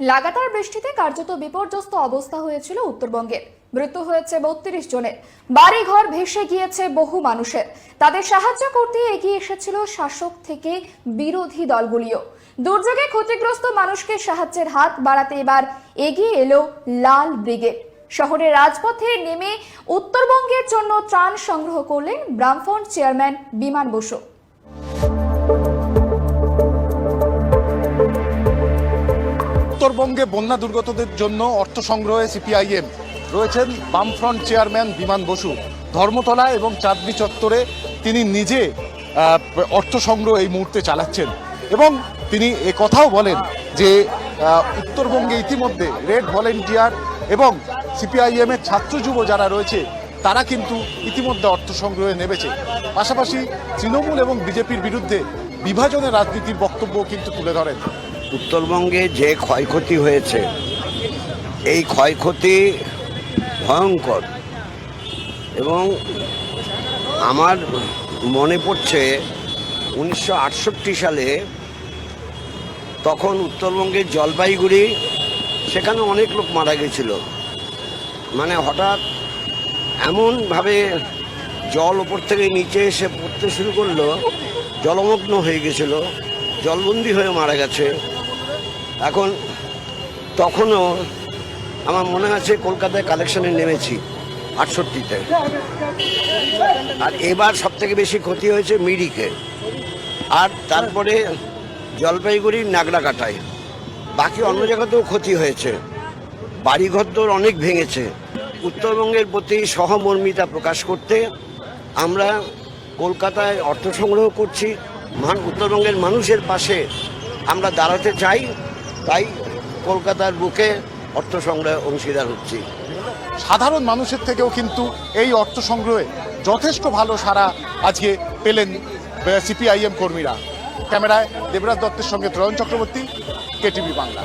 লাগাতার বৃষ্টিতে কার্যত বিপর্যস্ত অবস্থা হয়েছিল উত্তরবঙ্গের মৃত্যু হয়েছে বত্রিশ জনের। বাড়িঘর ভেসে গিয়েছে বহু মানুষের। তাদের সাহায্য করতে এগিয়ে এসেছিল শাসক থেকে বিরোধী দলগুলিও। দুর্যোগে ক্ষতিগ্রস্ত মানুষকে সাহায্যের হাত বাড়াতে এবার এগিয়ে এলো লাল ব্রিগেড। শহরের রাজপথে নেমে উত্তরবঙ্গের জন্য ত্রাণ সংগ্রহ করলেন ব্রামফন্ড চেয়ারম্যান বিমান বসু। উত্তরবঙ্গে বন্যা দুর্গতদের জন্য অর্থ সংগ্রহে সিপিআইএম। রয়েছেন বামফ্রন্ট চেয়ারম্যান বিমান বসু। ধর্মতলা এবং চাঁদনি চত্বরে তিনি নিজে অর্থ সংগ্রহ এই মুহূর্তে চালাচ্ছেন। এবং তিনি এ কথাও বলেন যে উত্তরবঙ্গে ইতিমধ্যে রেড ভলেন্টিয়ার এবং সিপিআইএম এর ছাত্র যুব যারা রয়েছে, তারা কিন্তু ইতিমধ্যে অর্থ সংগ্রহে নেমেছে। পাশাপাশি তৃণমূল এবং বিজেপির বিরুদ্ধে বিভাজনের রাজনীতির বক্তব্য কিন্তু তুলে ধরেন। উত্তরবঙ্গে যে ক্ষয়ক্ষতি হয়েছে, এই ক্ষয়ক্ষতি ভয়ঙ্কর। এবং আমার মনে পড়ছে উনিশশো আটষট্টি সালে তখন উত্তরবঙ্গের জলপাইগুড়ি, সেখানে অনেক লোক মারা গেছিল। মানে হঠাৎ এমনভাবে জল ওপর থেকে নিচে এসে পড়তে শুরু করল, জলমগ্ন হয়ে গেছিল, জলবন্দি হয়ে মারা গেছে। এখন তখনও আমার মনে আছে কলকাতায় কালেকশনে নেমেছি, আটষট্টিতে। আর এবার সব থেকে বেশি ক্ষতি হয়েছে মিরিকে। আর তারপরে জলপাইগুড়ি নাগরাকাটায় বাকি অন্য জায়গাতেও ক্ষতি হয়েছে। বাড়িঘর তোর অনেক ভেঙেছে। উত্তরবঙ্গের প্রতি সহমর্মিতা প্রকাশ করতে আমরা কলকাতায় অর্থ সংগ্রহ করছি। উত্তরবঙ্গের মানুষের পাশে আমরা দাঁড়াতে চাই। তাই কলকাতার বুকে অর্থ সংগ্রহে অংশীদার হচ্ছি। সাধারণ মানুষের থেকেও কিন্তু এই অর্থ সংগ্রহে যথেষ্ট ভালো সারা আজকে পেলেন সিপিআইএম কর্মীরা। ক্যামেরায় দেবরাজ দত্তের সঙ্গে ত্রয়ন চক্রবর্তী, কেটিভি বাংলা।